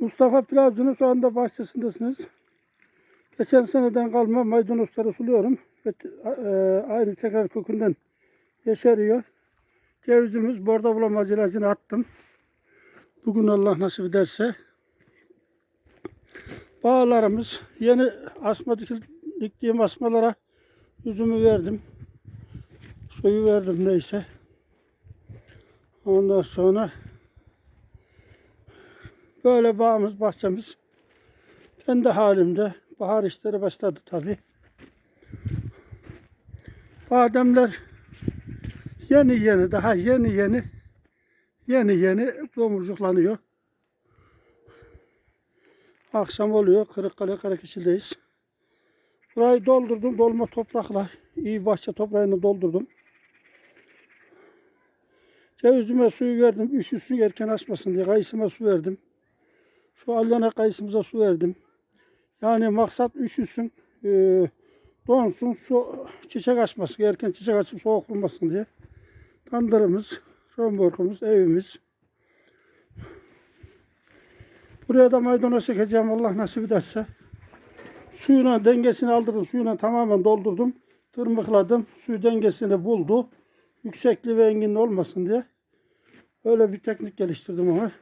Mustafa Pilavcı'nın şu anda bahçesindesiniz. Geçen seneden kalma maydanozları suluyorum. Ve e, aynı tekrar kökünden yeşeriyor. Cevizimiz borda bulamaz ilacını attım. Bugün Allah nasip ederse. Bağlarımız yeni asma diktiğim asmalara yüzümü verdim. Suyu verdim neyse. Ondan sonra böyle bağımız, bahçemiz kendi halimde. Bahar işleri başladı tabi. Bademler yeni yeni, daha yeni yeni, yeni yeni domurcuklanıyor. Akşam oluyor, Kırıkkale Karakeşil'deyiz. Burayı doldurdum, dolma toprakla, iyi bahçe toprağını doldurdum. Cevizime suyu verdim, üşüsün erken açmasın diye kayısıma su verdim. Şu alyana kayısımıza su verdim. Yani maksat üşüsün, e, donsun, su, çiçek açmasın, erken çiçek açıp soğuk olmasın diye. Tandırımız, romborkumuz, evimiz. Buraya da maydanoz çekeceğim Allah nasip ederse. Suyuna dengesini aldırdım, suyuna tamamen doldurdum. Tırmıkladım, suyu dengesini buldu. Yüksekliği ve enginli olmasın diye. Öyle bir teknik geliştirdim ama.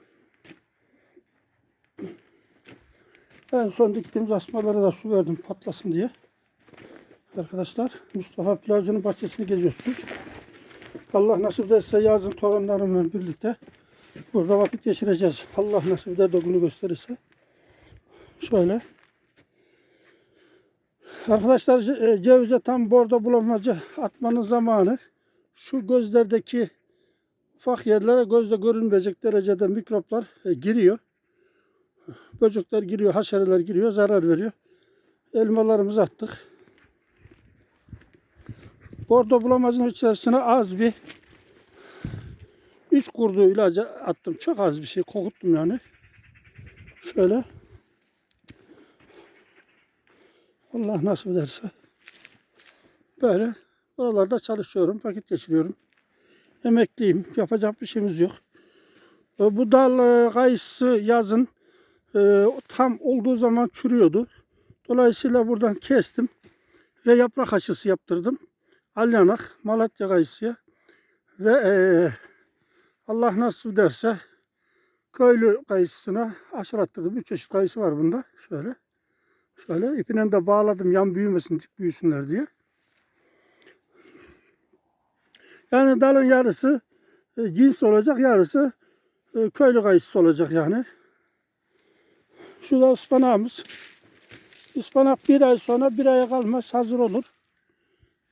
En son diktiğimiz asmalara da su verdim patlasın diye. Arkadaşlar Mustafa Pilavcı'nın bahçesini geziyorsunuz. Allah nasip ederse yazın torunlarımla birlikte burada vakit geçireceğiz. Allah nasip eder de günü gösterirse. Şöyle. Arkadaşlar e, cevize tam borda bulamaca atmanın zamanı. Şu gözlerdeki ufak yerlere gözle görünmeyecek derecede mikroplar e, giriyor. Böcekler giriyor, haşereler giriyor, zarar veriyor. Elmalarımızı attık. Bordo bulamacın içerisine az bir iç kurduğu ilacı attım. Çok az bir şey kokuttum yani. Şöyle. Allah nasip ederse. Böyle buralarda çalışıyorum, vakit geçiriyorum. Emekliyim, yapacak bir şeyimiz yok. Bu dal e, kayısı yazın e, tam olduğu zaman çürüyordu. Dolayısıyla buradan kestim ve yaprak aşısı yaptırdım. Alyanak, Malatya kayısıya ve e, Allah nasip ederse köylü kayısısına aşılattırdım. Üç çeşit kayısı var bunda. Şöyle. Şöyle ipine de bağladım yan büyümesin, dik büyüsünler diye. Yani dalın yarısı e, cins olacak, yarısı e, köylü kayısı olacak yani. Şurada ıspanağımız. Ispanak bir ay sonra bir aya kalmaz hazır olur.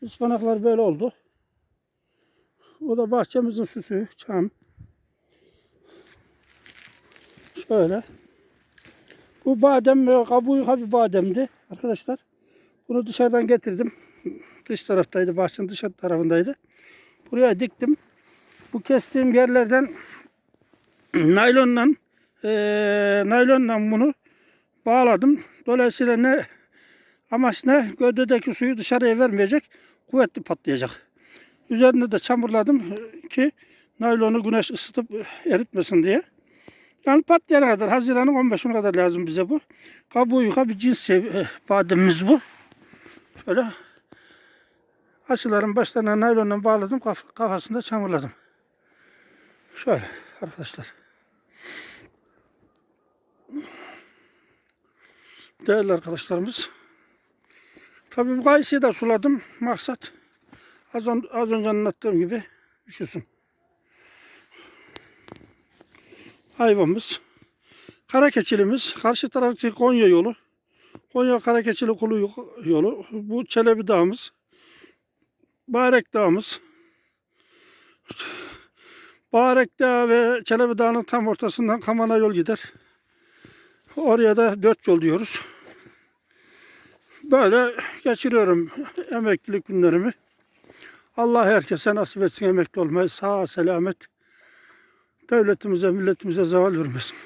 Ispanaklar böyle oldu. Bu da bahçemizin süsü, çam. Şöyle. Bu badem e, kabuğu bir bademdi arkadaşlar. Bunu dışarıdan getirdim. Dış taraftaydı, bahçenin dış tarafındaydı. Buraya diktim. Bu kestiğim yerlerden naylonla e, naylonla bunu bağladım. Dolayısıyla ne amaç ne gövdedeki suyu dışarıya vermeyecek. Kuvvetli patlayacak. Üzerine de çamurladım ki naylonu güneş ısıtıp eritmesin diye. Yani patlayana kadar Haziran'ın 15'ine kadar lazım bize bu. Kabuğu yuka bir cins şey, eh, bademimiz bu. Şöyle aşıların başlarına naylonla bağladım. Kaf kafasında çamurladım. Şöyle arkadaşlar. Değerli arkadaşlarımız. Tabii bu kayısıyı da suladım. Maksat az, on- az önce anlattığım gibi üşüsün. Hayvamız. Karakeçilimiz. Karşı taraftaki Konya yolu. Konya Karakeçili Kulu yolu. Bu Çelebi Dağımız. Barek Dağımız. Barek Dağı ve Çelebi Dağı'nın tam ortasından Kamana yol gider. Oraya da dört yol diyoruz. Böyle geçiriyorum emeklilik günlerimi. Allah herkese nasip etsin emekli olmayı. Sağ selamet. Devletimize, milletimize zeval vermesin.